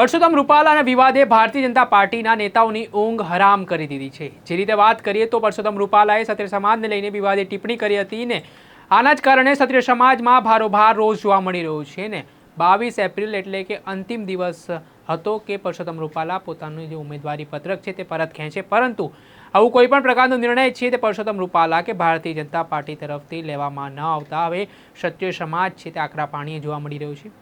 પરસોત્તમ રૂપાલાના વિવાદે ભારતીય જનતા પાર્ટીના નેતાઓની ઊંઘ હરામ કરી દીધી છે. જે રીતે વાત કરીએ તો પરસોત્તમ રૂપાલાએ ક્ષત્રિય સમાજને લઈને વિવાદે ટિપ્પણી કરી હતી ને આના જ કારણે ક્ષત્રિય સમાજમાં ભારોભાર રોષ જોવા મળી રહ્યો છે ને બાવીસ એપ્રિલ એટલે કે અંતિમ દિવસ હતો કે પરસોત્તમ રૂપાલા પોતાનું જે ઉમેદવારી પત્રક છે તે પરત ખેંચે. પરંતુ આવું કોઈ પણ પ્રકારનો નિર્ણય છે તે પરસોત્તમ રૂપાલા કે ભારતીય જનતા પાર્ટી તરફથી લેવામાં ન આવતા. હવે ક્ષત્રિય સમાજ છે તે આકરા પાણીએ જોવા મળી રહ્યો છે.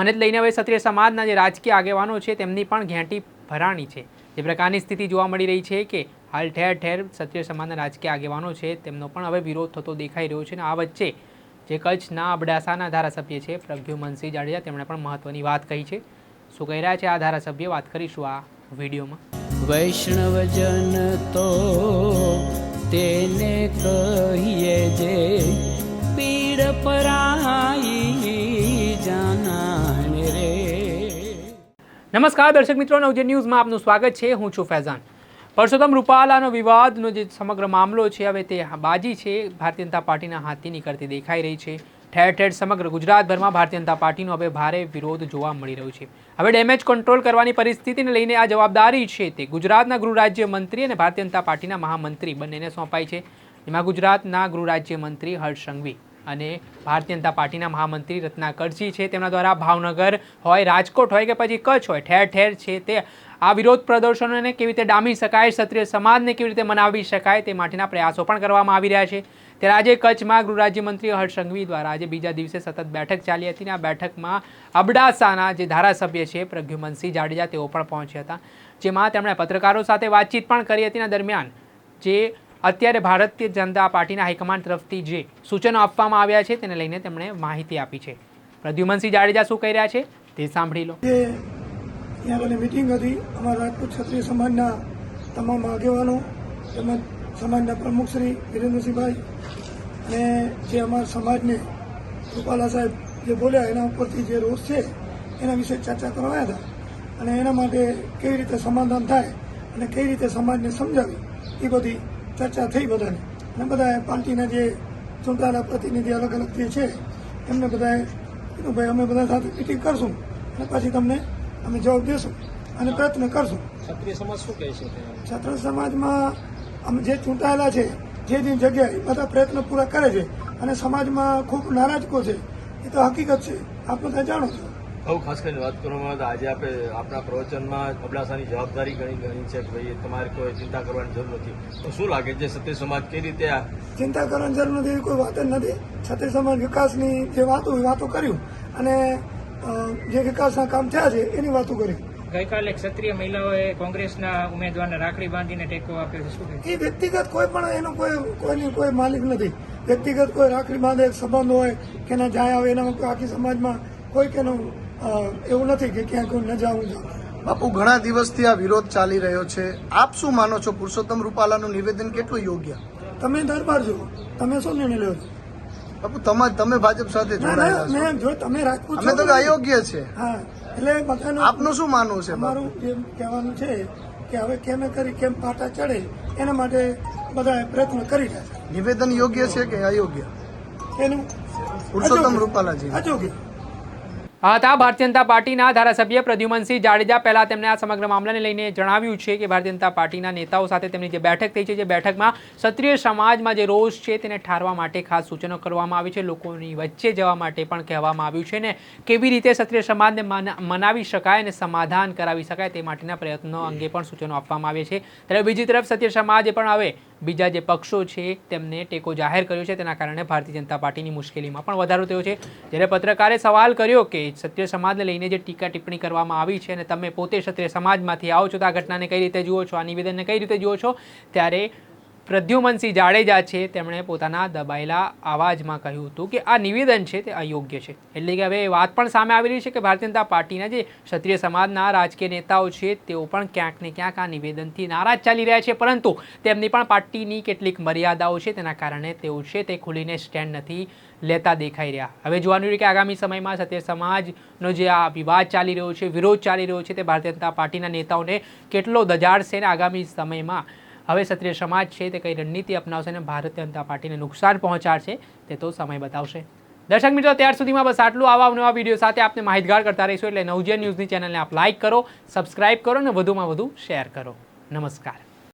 અને જ લઈને હવે ક્ષત્રિય સમાજના જે રાજકીય આગેવાનો છે, તેમની પણ ઘેંટી ભરાણી છે. જે પ્રકારની સ્થિતિ જોવા મળી રહી છે કે હાલ ઠેર ઠેર ક્ષત્રિય સમાજના રાજકીય આગેવાનો છે, તેમનો પણ હવે વિરોધ થતો દેખાઈ રહ્યો છે અને આ વચ્ચે જે કચ્છના અબડાસાના ધારાસભ્ય છે પ્રદ્યુમનસિંહ જાડેજા, તેમણે પણ મહત્વની વાત કહી છે. શું કહી રહ્યા છે આ ધારાસભ્ય? વાત કરીશું આ વિડીયોમાં. વૈષ્ણવજન તો તેને કહીએ જે પીડ પરાઈ નમસ્કાર દર્શક મિત્રો નવજે ન્યૂઝમાં આપનું સ્વાગત છે. હું છું ફૈઝાન. પરસોત્તમ રૂપાલાનો વિવાદનો જે સમગ્ર મામલો છે, હવે તે બાજી છે. ભારતીય જનતા પાર્ટીના હાથથી નીકળતી દેખાઈ રહી છે. ઠેર ઠેર સમગ્ર ગુજરાતભરમાં ભારતીય જનતા પાર્ટીનો હવે ભારે વિરોધ જોવા મળી રહ્યો છે. હવે ડેમેજ કંટ્રોલ કરવાની પરિસ્થિતિને લઈને આ જવાબદારી છે તે ગુજરાતના ગૃહ મંત્રી અને ભારતીય જનતા પાર્ટીના મહામંત્રી બંનેને સોંપાઈ છે. એમાં ગુજરાતના ગૃહ રાજ્ય મંત્રી હર્ષ સંઘવી અને ભારતીય જનતા પાર્ટીના મહામંત્રી રત્નાકરજી છે તેમના દ્વારા ભાવનગર હોય, રાજકોટ હોય કે પછી કચ્છ હોય, ઠેર ઠેર છે તે આ વિરોધ પ્રદર્શનોને કેવી રીતે ડામી શકાય, ક્ષત્રિય સમાજને કેવી રીતે મનાવી શકાય તે માટેના પ્રયાસો પણ કરવામાં આવી રહ્યા છે. ત્યારે આજે કચ્છમાં ગૃહ રાજ્યમંત્રી હર્ષ સંઘવી દ્વારા આજે બીજા દિવસે સતત બેઠક ચાલી હતી અને આ બેઠકમાં અબડાસાના જે ધારાસભ્ય છે પ્રદ્યુમનસિંહ જાડેજા તેઓ પણ પહોંચ્યા હતા, જેમાં તેમણે પત્રકારો સાથે વાતચીત પણ કરી હતી દરમિયાન જે અત્યારે ભારતીય જનતા પાર્ટીના હાઈકમાન્ડ તરફથી જે સૂચનો આપવામાં આવ્યા છે તેને લઈને તેમણે માહિતી આપી છે. પ્રદ્યુમનસિંહ જાડેજા શું કહી રહ્યા છે તે સાંભળી લો. ત્યાં આગળ મિટિંગ હતી. અમારા રાજપૂત ક્ષત્રિય સમાજના તમામ આગેવાનો, તેમજ સમાજના પ્રમુખ શ્રી વિરેન્દ્રસિંહભાઈ અને જે અમારા સમાજને રૂપાલા સાહેબ જે બોલ્યા એના ઉપરથી જે રોષ છે, એના વિશે ચર્ચા કરવા હતા. અને એના માટે કેવી રીતે સમાધાન થાય અને કઈ રીતે સમાજને સમજાવી, એ બધી ચર્ચા થઈ બધાને. અને બધાએ પાર્ટીના જે ચૂંટાયેલા પ્રતિનિધિ અલગ અલગ જે છે એમને બધાએ કીધું ભાઈ અમે બધા સાથે મિટિંગ કરશું અને પછી તમને અમે જવાબ દેશું અને પ્રયત્ન કરશું. ક્ષત્રિય સમાજ શું કહે છે? ક્ષત્રિય છાત્ર સમાજમાં અમે જે ચૂંટાયેલા છે જે જે જગ્યાએ બધા પ્રયત્ન પૂરા કરે છે અને સમાજમાં ખૂબ નારાજકો છે એ તો હકીકત છે. આપ બધા જાણો છો. બહુ ખાસ કરીને વાત કરવામાં આવે તો આજે આપણે આપણા પ્રવચનમાં અબડાસાની જવાબદારી ઘણી ઘણી છે કે ભાઈ તમારે કોઈ ચિંતા કરવાની જરૂર નથી. તો શું લાગે છે સત્ય સમાજ કઈ રીતે આ ચિંતા કરવાની જરૂર નથી એવી કોઈ વાત જ નથી. સત્ય સમાજ વિકાસની જે વાતો એ વાતો કર્યું અને જે વિકાસના કામ થયા છે એની વાતો કરી. ગઈકાલે ક્ષત્રિય મહિલાઓએ કોંગ્રેસના ઉમેદવારને રાખડી બાંધીને ટેકો આપ્યો છે. શું એ વ્યક્તિગત કોઈ પણ એનો કોઈ કોઈની કોઈ માલિક નથી. વ્યક્તિગત કોઈ રાખડી બાંધે સંબંધ હોય કે ના જાય આવે એના કોઈ આખી સમાજમાં કોઈ કેનું એવું નથી કે ક્યાં કોઈ ન જાવું જાવ બાપુ ઘણા દિવસથી આ વિરોધ ચાલી રહ્યો છે. આપ શું માનો છો? પુરુષોત્તમ રૂપાલાનું નિવેદન કેટલું યોગ્ય? તમે દરબાર જુઓ. તમે શું નિર્ણય લ્યો છો? બાપુ તમા તમે ભાજપ સાથે મેં જો તમે રાજપૂત છો અમે તો અયોગ્ય છે. હા એટલે બધાનું આપનું શું માનવું છે મારું એમ કહેવાનું છે કે હવે કેમે કરી કેમ પાટા ચડે એના માટે બધા પ્રયત્ન કરી રહ્યા નિવેદન યોગ્ય છે કે અયોગ્ય? એનું પુરુષોત્તમ રૂપાલાજી. અયોગ્ય. હતા ભારતીય જનતા પાર્ટીના ધારાસભ્ય પ્રદ્યુમનસિંહ જાડેજા પહેલા તેમણે આ સમગ્ર મામલાને લઈને જણાવ્યું છે કે ભારતીય જનતા પાર્ટીના નેતાઓ સાથે તેમની જે બેઠક થઈ છે, જે બેઠકમાં ક્ષત્રિય સમાજમાં જે રોષ છે તેને ઠારવા માટે ખાસ સૂચનો કરવામાં આવી છે. લોકોની વચ્ચે જવા માટે પણ કહેવામાં આવ્યું છે ને કેવી રીતે ક્ષત્રિય સમાજને મના- મનાવી શકાય અને સમાધાન કરાવી શકાય તે માટેના પ્રયત્નો અંગે પણ સૂચનો આપવામાં આવે છે. ત્યારે બીજી તરફ ક્ષત્રિય સમાજે પણ હવે બીજા જે પક્ષો છે તેમને ટેકો જાહેર કર્યો છે, તેના કારણે ભારતીય જનતા પાર્ટીની મુશ્કેલીમાં પણ વધારો થયો છે. જ્યારે પત્રકારે સવાલ કર્યો કે ક્ષત્રિય સમાજને લઈને જે ટીકા ટિપ્પણી કરવામાં આવી છે અને તમે પોતે ક્ષત્રિય સમાજમાંથી આવો છો, તો આ ઘટનાને કઈ રીતે જુઓ છો, આ નિવેદનને કઈ રીતે જુઓ છો, ત્યારે પ્રદ્યુમનસિંહ જાડેજા છે, તેમણે પોતાના દબાયેલા અવાજમાં કહ્યું હતું કે આ નિવેદન છે, તે અયોગ્ય છે. એટલે કે હવે વાત પણ સામે આવી રહી છે કે ભારતીય જનતા પાર્ટીના જે ક્ષત્રિય સમાજના રાજકીય નેતાઓ છે, તેઓ પણ ક્યાંક ને ક્યાંક આ નિવેદનથી નારાજ ચાલી રહ્યા છે. પરંતુ તેમની પણ પાર્ટીની કેટલીક મર્યાદાઓ છે, તેના કારણે તેઓ છે, તે ખુલીને સ્ટેન્ડ નથી લેતા દેખાઈ રહ્યા. હવે જોવાનું રહ્યું કે આગામી સમયમાં ક્ષત્રિય સમાજનો જે આ વિવાદ ચાલી રહ્યો છે, વિરોધ ચાલી રહ્યો છે, તે ભારતીય જનતા પાર્ટીના નેતાઓને કેટલો દજાડશે અને આગામી સમયમાં હવે ક્ષત્રિય સમાજ છે તે કઈ રણનીતિ અપનાવશે અને ભારતીય જનતા પાર્ટીને નુકસાન પહોંચાડશે તે તો સમય બતાવશે. દર્શક મિત્રો, ત્યાર સુધીમાં બસ આટલું. આવા નવા વીડિયો સાથે આપને માહિતગાર કરતા રહીશું. એટલે નવજીવન ન્યૂઝની ચેનલને આપ લાઇક કરો સબસ્ક્રાઇબ કરો અને વધુમાં વધુ શેર કરો. નમસ્કાર.